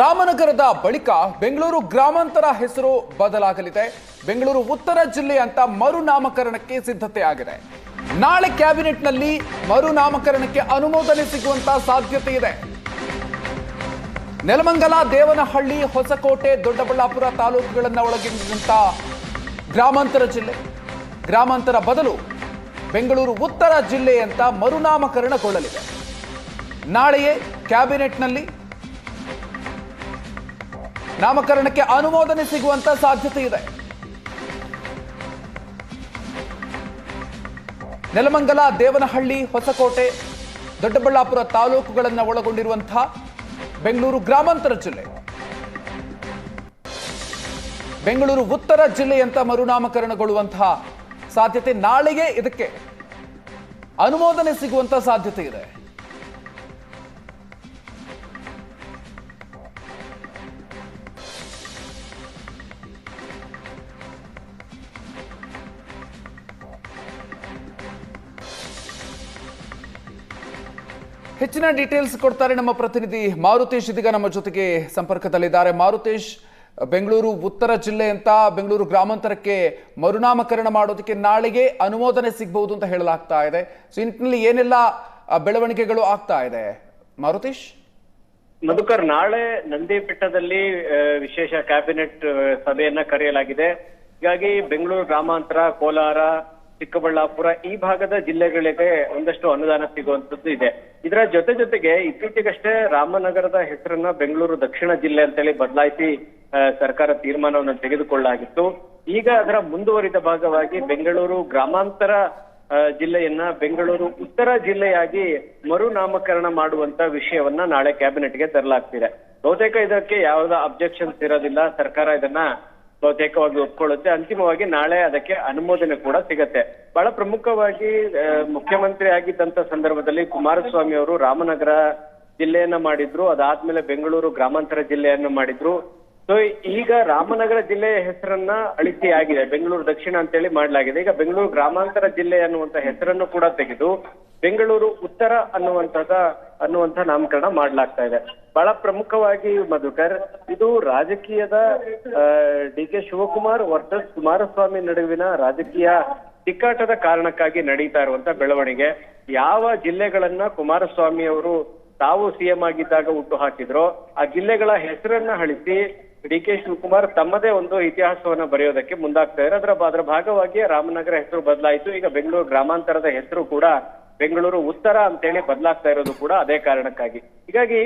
ರಾಮನಗರದ ಬಳಿಕ ಬೆಂಗಳೂರು ಗ್ರಾಮಾಂತರ ಹೆಸರು ಬದಲಾಗಲಿದೆ. ಬೆಂಗಳೂರು ಉತ್ತರ ಜಿಲ್ಲೆ ಅಂತ ಮರುನಾಮಕರಣಕ್ಕೆ ಸಿದ್ಧತೆ ಆಗಿದೆ ನಾಳೆ ಕ್ಯಾಬಿನೆಟ್ನಲ್ಲಿ ಮರುನಾಮಕರಣಕ್ಕೆ ಅನುಮೋದನೆ ಸಿಗುವಂತ ಸಾಧ್ಯತೆ ಇದೆ. ನೆಲಮಂಗಲ, ದೇವನಹಳ್ಳಿ, ಹೊಸಕೋಟೆ, ದೊಡ್ಡಬಳ್ಳಾಪುರ ತಾಲೂಕುಗಳನ್ನು ಒಳಗೊಂಡಂತ ಗ್ರಾಮಾಂತರ ಜಿಲ್ಲೆ. ಗ್ರಾಮಾಂತರ ಬದಲು ಬೆಂಗಳೂರು ಉತ್ತರ ಜಿಲ್ಲೆ ಅಂತ ಮರುನಾಮಕರಣಗೊಳ್ಳಲಿದೆ. ನಾಳೆಯೇ ಕ್ಯಾಬಿನೆಟ್ನಲ್ಲಿ ನಾಮಕರಣಕ್ಕೆ ಅನುಮೋದನೆ ಸಿಗುವಂತ ಸಾಧ್ಯತೆ ಇದೆ. ನೆಲಮಂಗಲ, ದೇವನಹಳ್ಳಿ, ಹೊಸಕೋಟೆ, ದೊಡ್ಡಬಳ್ಳಾಪುರ ತಾಲೂಕುಗಳನ್ನು ಒಳಗೊಂಡಿರುವಂತಹ ಬೆಂಗಳೂರು ಗ್ರಾಮಾಂತರ ಜಿಲ್ಲೆ. ಬೆಂಗಳೂರು ಉತ್ತರ ಜಿಲ್ಲೆಯಂತ ಮರುನಾಮಕರಣಗೊಳ್ಳುವಂತಹ ಸಾಧ್ಯತೆ ನಾಳೆಗೆ ಇದಕ್ಕೆ ಅನುಮೋದನೆ ಸಿಗುವಂತ ಸಾಧ್ಯತೆ ಇದೆ. ಹೆಚ್ಚಿನ ಡೀಟೇಲ್ಸ್ ಕೊಡ್ತಾರೆ ನಮ್ಮ ಪ್ರತಿನಿಧಿ ಮಾರುತೇಶ್ ಇದೀಗ ನಮ್ಮ ಜೊತೆಗೆ ಸಂಪರ್ಕದಲ್ಲಿದ್ದಾರೆ. ಮಾರುತೇಶ್, ಬೆಂಗಳೂರು ಉತ್ತರ ಜಿಲ್ಲೆ ಅಂತ ಬೆಂಗಳೂರು ಗ್ರಾಮಾಂತರಕ್ಕೆ ಮರುನಾಮಕರಣ ಮಾಡೋದಕ್ಕೆ ನಾಳೆಗೆ ಅನುಮೋದನೆ ಸಿಗಬಹುದು ಅಂತ ಹೇಳಲಾಗ್ತಾ ಇದೆ. ಸೊ ನಿಟ್ಟಿನಲ್ಲಿ ಏನೆಲ್ಲ ಬೆಳವಣಿಗೆಗಳು ಆಗ್ತಾ ಇದೆ? ಮಾರುತೇಶ್? ಮಧುಕರ್, ನಾಳೆ ನಂದಿಬೆಟ್ಟದಲ್ಲಿ ವಿಶೇಷ ಕ್ಯಾಬಿನೆಟ್ ಸಭೆಯನ್ನ ಕರೆಯಲಾಗಿದೆ. ಹೀಗಾಗಿ ಬೆಂಗಳೂರು ಗ್ರಾಮಾಂತರ, ಕೋಲಾರ ಚಿಕ್ಕಬಳ್ಳಾಪುರ, ಈ ಭಾಗದ ಜಿಲ್ಲೆಗಳಿಗೆ ಒಂದಷ್ಟು ಅನುದಾನ ಸಿಗುವಂತದ್ದು ಇದೆ. ಇದರ ಜೊತೆ ಜೊತೆಗೆ ಇತ್ತೀಚೆಗಷ್ಟೇ ರಾಮನಗರದ ಹೆಸರನ್ನ ಬೆಂಗಳೂರು ದಕ್ಷಿಣ ಜಿಲ್ಲೆ ಅಂತೇಳಿ ಬದಲಾಯಿಸಿ ಸರ್ಕಾರ ತೀರ್ಮಾನವನ್ನು ತೆಗೆದುಕೊಳ್ಳಲಾಗಿತ್ತು. ಈಗ ಅದರ ಮುಂದುವರಿದ ಭಾಗವಾಗಿ ಬೆಂಗಳೂರು ಗ್ರಾಮಾಂತರ ಜಿಲ್ಲೆಯನ್ನ ಬೆಂಗಳೂರು ಉತ್ತರ ಜಿಲ್ಲೆಯಾಗಿ ಮರುನಾಮಕರಣ ಮಾಡುವಂತ ವಿಷಯವನ್ನ ನಾಳೆ ಕ್ಯಾಬಿನೆಟ್ಗೆ ತರಲಾಗ್ತಿದೆ. ಬಹುತೇಕ ಇದಕ್ಕೆ ಯಾವ್ದ ಅಬ್ಜೆಕ್ಷನ್ಸ್ ಇರೋದಿಲ್ಲ. ಸರ್ಕಾರ ಇದನ್ನ ಬಹುತೇಕವಾಗಿ ಒಪ್ಕೊಳ್ಳುತ್ತೆ. ಅಂತಿಮವಾಗಿ ನಾಳೆ ಅದಕ್ಕೆ ಅನುಮೋದನೆ ಕೂಡ ಸಿಗತ್ತೆ. ಬಹಳ ಪ್ರಮುಖವಾಗಿ ಮುಖ್ಯಮಂತ್ರಿ ಆಗಿದ್ದಂತ ಸಂದರ್ಭದಲ್ಲಿ ಕುಮಾರಸ್ವಾಮಿ ಅವರು ರಾಮನಗರ ಜಿಲ್ಲೆಯನ್ನ ಮಾಡಿದ್ರು. ಅದಾದ್ಮೇಲೆ ಬೆಂಗಳೂರು ಗ್ರಾಮಾಂತರ ಜಿಲ್ಲೆಯನ್ನು ಮಾಡಿದ್ರು. ಸೊ ಈಗ ರಾಮನಗರ ಜಿಲ್ಲೆಯ ಹೆಸರನ್ನ ಅಳಿಸಿ ಆಗಿದೆ. ಬೆಂಗಳೂರು ದಕ್ಷಿಣ ಅಂತೇಳಿ ಮಾಡಲಾಗಿದೆ. ಈಗ ಬೆಂಗಳೂರು ಗ್ರಾಮಾಂತರ ಜಿಲ್ಲೆ ಅನ್ನುವಂತ ಹೆಸರನ್ನು ಕೂಡ ತೆಗೆದು ಬೆಂಗಳೂರು ಉತ್ತರ ಅನ್ನುವಂತದ, ಅನ್ನುವಂತ ನಾಮಕರಣ ಮಾಡಲಾಗ್ತಾ ಇದೆ. ಬಹಳ ಪ್ರಮುಖವಾಗಿ ಮಧುಕರ್, ಇದು ರಾಜಕೀಯದ D K Shivakumar versus Kumaraswamy ನಡುವಿನ ರಾಜಕೀಯ ತಿಕ್ಕಾಟದ ಕಾರಣಕ್ಕಾಗಿ ನಡೀತಾ ಇರುವಂತ ಬೆಳವಣಿಗೆ. ಯಾವ ಜಿಲ್ಲೆಗಳನ್ನ ಕುಮಾರಸ್ವಾಮಿ ಅವರು ತಾವು ಸಿಎಂ ಆಗಿದ್ದಾಗ ಹುಟ್ಟು ಹಾಕಿದ್ರು, ಆ ಜಿಲ್ಲೆಗಳ ಹೆಸರನ್ನ ಅಳಿಸಿ ಡಿ ಕೆ ಶಿವಕುಮಾರ್ ತಮ್ಮದೇ ಒಂದು ಇತಿಹಾಸವನ್ನ ಬರೆಯೋದಕ್ಕೆ ಮುಂದಾಗ್ತಾ ಇದ್ದಾರೆ. ಅದರ ಅದರ ಭಾಗವಾಗಿ ರಾಮನಗರ ಹೆಸರು ಬದಲಾಯಿತು. ಈಗ ಬೆಂಗಳೂರು ಗ್ರಾಮಾಂತರದ ಹೆಸರು ಕೂಡ ಬೆಂಗಳೂರು ಉತ್ತರ ಅಂತೇಳಿ ಬದಲಾಗ್ತಾ ಇರೋದು ಕೂಡ ಅದೇ ಕಾರಣಕ್ಕಾಗಿ. ಹೀಗಾಗಿ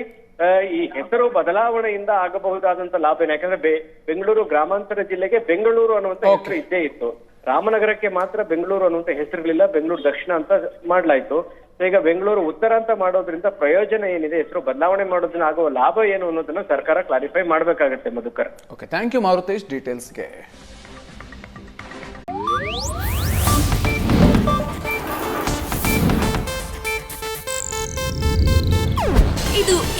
ಈ ಹೆಸರು ಬದಲಾವಣೆಯಿಂದ ಆಗಬಹುದಾದಂತ ಲಾಭ ಏನು? ಯಾಕಂದ್ರೆ ಬೆ- ಬೆಂಗಳೂರು ಗ್ರಾಮಾಂತರ ಜಿಲ್ಲೆಗೆ ಬೆಂಗಳೂರು ಅನ್ನುವಂತ ಹೆಸರು ಇದ್ದೇ ಇತ್ತು. ರಾಮನಗರಕ್ಕೆ ಮಾತ್ರ ಬೆಂಗಳೂರು ಅನ್ನುವಂತ ಹೆಸರುಗಳಿಲ್ಲ. ಬೆಂಗಳೂರು ದಕ್ಷಿಣ ಅಂತ ಮಾಡ್ಲಾಯ್ತು. ಈಗ ಬೆಂಗಳೂರು ಉತ್ತರ ಅಂತ ಮಾಡೋದ್ರಿಂದ ಪ್ರಯೋಜನ ಏನಿದೆ? ಹೆಸರು ಬದಲಾವಣೆ ಮಾಡೋದ್ರಿಂದ ಆಗುವ ಲಾಭ ಏನು ಅನ್ನೋದನ್ನ ಸರ್ಕಾರ ಕ್ಲಾರಿಫೈ ಮಾಡ್ಬೇಕಾಗತ್ತೆ Madhukar. Okay thank you Marutesh ಡೀಟೇಲ್ಸ್ಗೆ